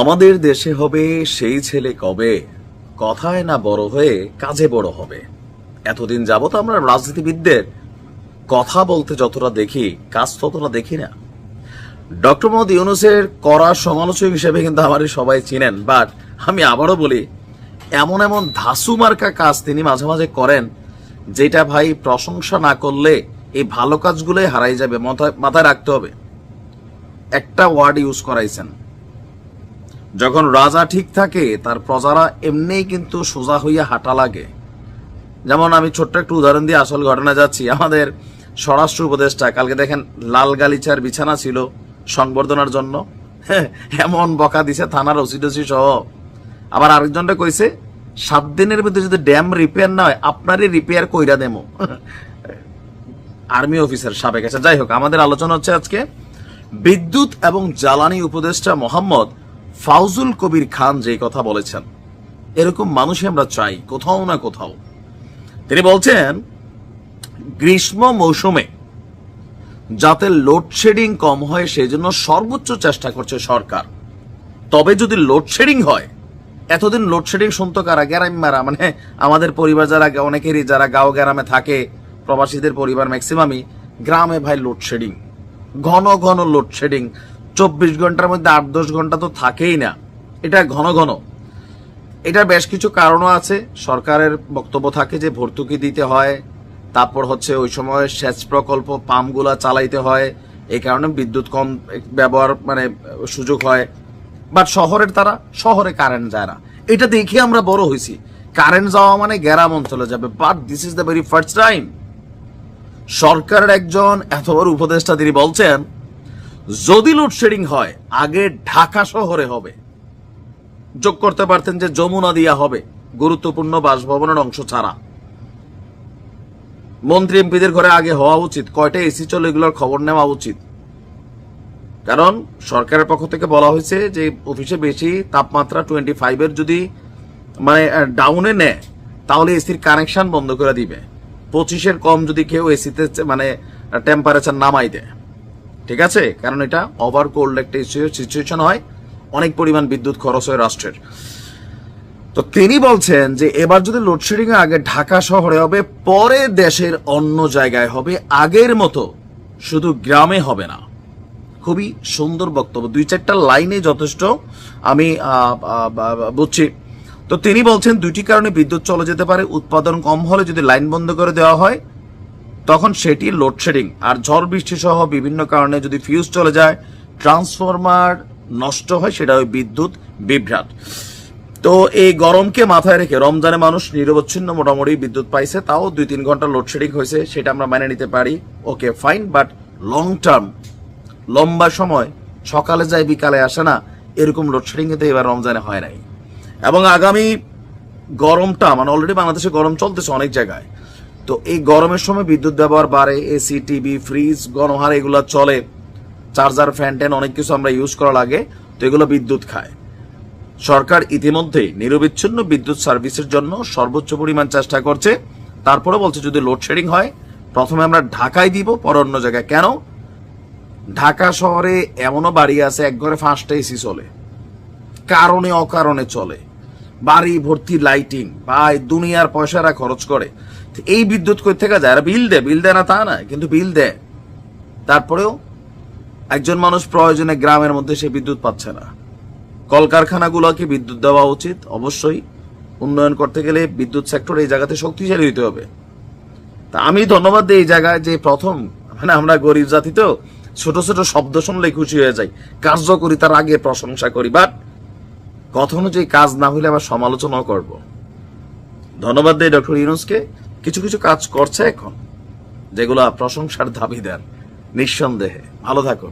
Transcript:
আমাদের দেশে হবে সেই ছেলে কবে? কথায় না বড় হয়ে কাজে বড় হবে। এতদিন যাবত আমরা রাজনীতিবিদদের কথা বলতে যতটা দেখি, কাজ ততটা দেখি না। ডক্টর মোহাম্মদ ইউনুসের করা সমালোচক হিসেবে কিন্তু আমারই সবাই চিনেন, বাট আমি আবারও বলি, এমন এমন ধাসু মার্কা কাজ তিনি মাঝে মাঝে করেন, যেটা ভাই প্রশংসা না করলে এই ভালো কাজগুলোই হারাই যাবে। মাথায় রাখতে হবে। একটা ওয়ার্ড ইউজ করাইছেন। যখন রাজা ঠিক থাকে তার প্রজারা এমনিই কিন্তু সোজা হইয়া হাঁটা লাগে। যেমন আমি ছোট্ট একটু উদাহরণ দিয়ে আসল ঘটনা যাচ্ছি। আমাদের স্বরাষ্ট্র উপদেষ্টা কালকে দেখেন লাল গালিচার বিছানা ছিল সংবর্ধনার জন্য। হ্যাঁ, এমন বকা দিছে থানার ওসি ওসিডসি সহ। আবার আরেকজনটা কইছে সাত দিনের মধ্যে যদি ড্যাম রিপেয়ার না হয় আপনারই রিপেয়ার কইরা দেমো। আর্মি অফিসার সাবেক। আছে যাই হোক আমাদের আলোচনা হচ্ছে আজকে। বিদ্যুৎ এবং জ্বালানি উপদেষ্টা মোহাম্মদ ফাউজুল কবির খান যে কথা বলেছেন, এরকম মানুষই আমরা চাই, কোথাও না কোথাও। তিনি বলছেন, গ্রীষ্ম মৌসুমে যাতে লোডশেডিং কম হয়, সেজন্য সর্বোচ্চ চেষ্টা করছে সরকার। তবে যদি লোডশেডিং হয়, এতদিন লোডশেডিং শুনতো কারা? গ্যারাম মারা মানে আমাদের পরিবার যারা, অনেকেরই যারা গাঁও গ্রামে থাকে, প্রবাসীদের পরিবার ম্যাক্সিমামই গ্রামে ভাই লোডশেডিং ঘন ঘন লোডশেডিং চব্বিশ ঘণ্টার মধ্যে আট দশ ঘণ্টা তো থাকেই না। এটা ঘন ঘন। এটা বেশ কিছু কারণও আছে। সরকারের বক্তব্য থাকে যে ভর্তুকি দিতে হয়, তারপর হচ্ছে ওই সময় সেচ প্রকল্প, পাম্পগুলা চালাইতে হয়, এই কারণে বিদ্যুৎ কম ব্যবহার মানে সুযোগ হয়। বাট শহরের তারা, শহরে কারেন্ট যায় না। এটা দেখে আমরা বড় হয়েছি। কারেন্ট যাওয়া মানে গ্যারাম অঞ্চলে যাবে। But this is the very first time সরকারের একজন এত বড় উপদেষ্টা তিনি বলছেন যদি লোডশেডিং হয়, আগে ঢাকা শহরে হবে। যোগ করতে পারতেন যে যমুনা দিয়া হবে, গুরুত্বপূর্ণ বাসভবনের অংশ ছাড়া। মন্ত্রী এমপিদের ঘরে আগে হওয়া উচিত, কয়টা এসি চলে এগুলোর খবর নেওয়া উচিত। কারণ, সরকারের পক্ষ থেকে বলা হয়েছে যে অফিসে বেশি তাপমাত্রা টোয়েন্টি ফাইভের যদি মানে ডাউনে নেয়, তাহলে এসির কানেকশন বন্ধ করে দিবে। পঁচিশের কম যদি কেউ এসিতে মানে টেম্পারেচার নামাই দেয়। ঠিক আছে? কারণ এটা ওভার কোল্ড একটা সিচুয়েশন হয়। অনেক পরিমাণ বিদ্যুৎ খরচ হয় রাষ্ট্রের। তো তিনি বলছেন যে, এবার যদি লোডশেডিং আগে ঢাকা শহরে হবে, পরে দেশের অন্য জায়গায় হবে, আগের মতো শুধু গ্রামে হবে না। খুবই সুন্দর বক্তব্য। দুই চারটা লাইনে যথেষ্ট আমি বুঝছি। তো তিনি বলছেন, দুইটি কারণে বিদ্যুৎ চলে যেতে পারে। উৎপাদন কম হলে যদি লাইন বন্ধ করে দেওয়া হয় তখন সেটি লোডশেডিং আর ঝড় বৃষ্টি সহ বিভিন্ন কারণে যদি ফিউজ চলে যায় ট্রান্সফরমার নষ্ট হয়, সেটা ওই বিদ্যুৎ বিভ্রাট। তো এই গরমকে মাথায় রেখে রমজানে মানুষ নিরবচ্ছিন্ন মোটামুটি বিদ্যুৎ পাইছে, তাও দুই তিন ঘণ্টা লোডশেডিং হয়েছে, সেটা আমরা মেনে নিতে পারি। Okay fine but long term লম্বা সময়, সকালে যায়, বিকালে আসে না, এরকম লোডশেডিং কিন্তু এবার রমজানে হয় নাই। এবং আগামী গরমটা মানে অলরেডি বাংলাদেশে গরম চলতেছে অনেক জায়গায় তো এই গরমের সময় বিদ্যুৎ ব্যবহার বাড়ে এসি টিভি ফ্রিজ গণহার এগুলো চলে। চার্জার ফ্যান ট্যান অনেক কিছু আমরা ইউজ করা লাগে, তো এগুলো বিদ্যুৎ খায়। সরকার ইতিমধ্যেই নিরবিচ্ছিন্ন বিদ্যুৎ সার্ভিসের জন্য সর্বোচ্চ পরিমাণ চেষ্টা করছে। তারপরে বলছে যদি লোডশেডিং হয়, প্রথমে আমরা ঢাকায় দিব, পরে অন্য জায়গায়। কেন? ঢাকা শহরে এমনও বাড়ি আছে, এক ঘরে পাঁচটা এসি চলে। কারণে অকারণে চলে। বাড়ি ভর্তি লাইটিং ভাই, দুনিয়ার পয়সারা খরচ করে। এই বিদ্যুৎ কই থেকে যায়? এরা বিল দেয় বিল দেয় না তা না কিন্তু বিল দেয় তারপরেও একজন মানুষ প্রয়োজনে গ্রামের মধ্যে সে বিদ্যুৎ পাচ্ছে না। কলকারখানাগুলোকে বিদ্যুৎ দেওয়া উচিত? অবশ্যই। উন্নয়ন করতে গেলে বিদ্যুৎ সেক্টর এই জায়গাতে শক্তিশালী হইতে হবে। তা আমি ধন্যবাদ দিই এই জায়গায় যে প্রথম মানে আমরা গরিব জাতি তো, ছোট ছোট শব্দ শুনলে খুশি হয়ে যাই। কার্যকরী তার আগে প্রশংসা করি, বাট কথা অনুযায়ী কাজ না হলে আবার সমালোচনাও করব। ধন্যবাদ দেই ডক্টর ইউনুসকে। কিছু কিছু কাজ করছে এখন যেগুলো প্রশংসার দাবি দেন নিঃসন্দেহে। ভালো থাকুন।